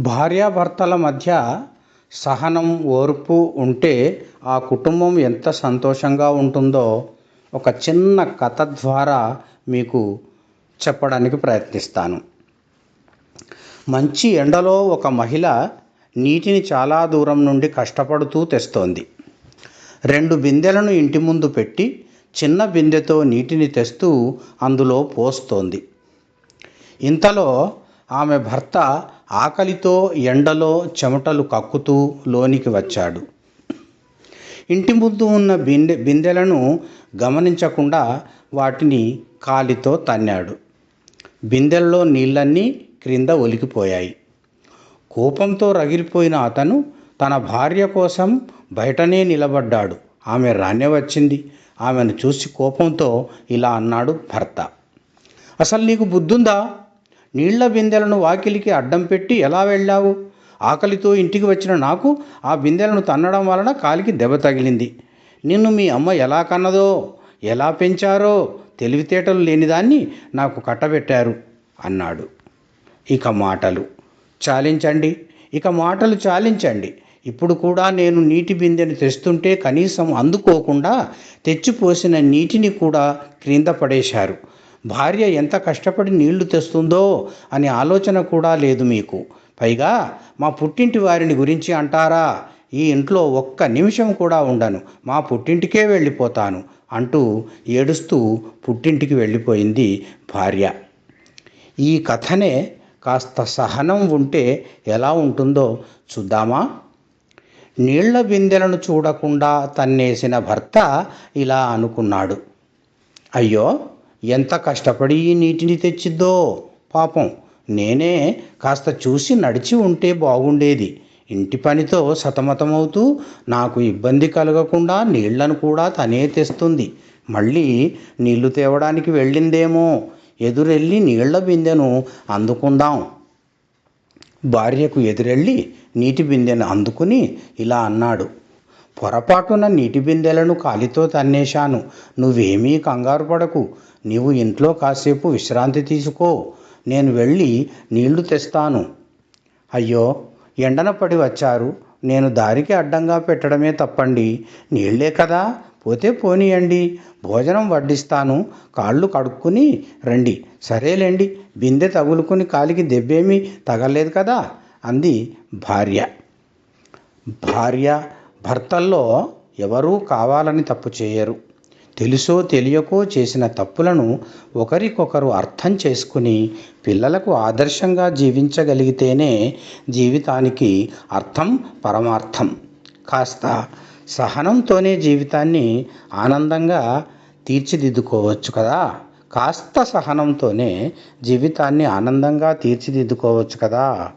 భార్యాభర్తల మధ్య సహనం ఓర్పు ఉంటే ఆ కుటుంబం ఎంత సంతోషంగా ఉంటుందో ఒక చిన్న కథ ద్వారా మీకు చెప్పడానికి ప్రయత్నిస్తాను. మంచి ఎండలో ఒక మహిళ నీటిని చాలా దూరం నుండి కష్టపడుతూ తెస్తోంది. రెండు బిందెలను ఇంటి ముందు పెట్టి చిన్న బిందెతో నీటిని తెస్తూ అందులో పోస్తోంది. ఇంతలో ఆమె భర్త ఆకలితో ఎండలో చెమటలు కక్కుతూ లోనికి వచ్చాడు. ఇంటి ముందు ఉన్న బిందె బిందెలను గమనించకుండా వాటిని కాలితో తన్నాడు. బిందెల్లో నీళ్ళన్నీ క్రింద ఒలికిపోయాయి కోపంతో రగిలిపోయిన అతను తన భార్య కోసం బయటనే నిలబడ్డాడు. ఆమె రానే వచ్చింది. ఆమెను చూసి కోపంతో ఇలా అన్నాడు భర్త. అసలు నీకు బుద్ధుందా? నీళ్ళ బిందెలను వాకిలికి అడ్డం పెట్టి ఎలా వెళ్ళావు? ఆకలితో ఇంటికి వచ్చిన నాకు ఆ బిందెలను తన్నడం వలన కాలికి దెబ్బ తగిలింది. నిన్ను మీ అమ్మ ఎలా కన్నదో ఎలా పెంచారో తెలివితేటలు లేనిదాన్ని నాకు కట్టబెట్టారు అన్నాడు. ఇక మాటలు. చాలించండి. ఇక మాటలు చాలించండి. ఇప్పుడు కూడా నేను నీటి బిందెను తెస్తుంటే కనీసం అందుకోకుండా తెచ్చిపోసిన నీటిని కూడా క్రింద పడేశారు. భార్య ఎంత కష్టపడి నీళ్ళు తెస్తుందో అనే ఆలోచన కూడా లేదు మీకు. పైగా మా పుట్టింటి వారిని గురించి అంటారా? ఈ ఇంట్లో ఒక్క నిమిషం కూడా ఉండను. మా పుట్టింటికే వెళ్ళిపోతాను అంటూ ఏడుస్తూ పుట్టింటికి వెళ్ళిపోయింది భార్య. ఈ కథనే కాస్త సహనం ఉంటే ఎలా ఉంటుందో చూద్దామా? నీళ్ళ బిందెలను చూడకుండా తన్నేసిన భర్త ఇలా అనుకున్నాడు. అయ్యో! ఎంత కష్టపడి ఈ నీటిని తెచ్చిద్దో? పాపం. నేనే కాస్త చూసి నడిచి ఉంటే బాగుండేది. ఇంటి పనితో సతమతమవుతూ నాకు ఇబ్బంది కలగకుండా నీళ్ళను కూడా తనే తెస్తుంది. మళ్ళీ నీళ్ళు తేవడానికి వెళ్ళిందేమో? ఎదురెళ్ళి నీళ్ళ బిందెను అందుకుందాం. భార్యకు ఎదురెళ్ళి నీటి బిందెను అందుకుని ఇలా అన్నాడు. పొరపాటున నీటి బిందెలను కాలితో తన్నేశాను. నువ్వేమీ కంగారు పడకు. నీవు ఇంట్లో కాసేపు విశ్రాంతి తీసుకో. నేను వెళ్ళి నీళ్ళు తెస్తాను. అయ్యో ఎండన పడి వచ్చారు. నేను దారికి అడ్డంగా పెట్టడమే తప్పండి. నీళ్ళే కదా. పోతే పోనీయండి. భోజనం వడ్డిస్తాను. కాళ్ళు కడుక్కుని రండి. సరేలేండి. బిందె తగులుకుని కాలికి దెబ్బేమీ తగలేదు కదా? అంది భార్య. భార్య భర్తల్లో ఎవరూ కావాలని తప్పు చేయరు. తెలుసో తెలియకో చేసిన తప్పులను ఒకరికొకరు అర్థం చేసుకుని పిల్లలకు ఆదర్శంగా జీవించగలిగితేనే జీవితానికి అర్థం పరమార్థం. కాస్త సహనంతోనే జీవితాన్ని ఆనందంగా తీర్చిదిద్దుకోవచ్చు కదా? కాస్త సహనంతోనే జీవితాన్ని ఆనందంగా తీర్చిదిద్దుకోవచ్చు కదా?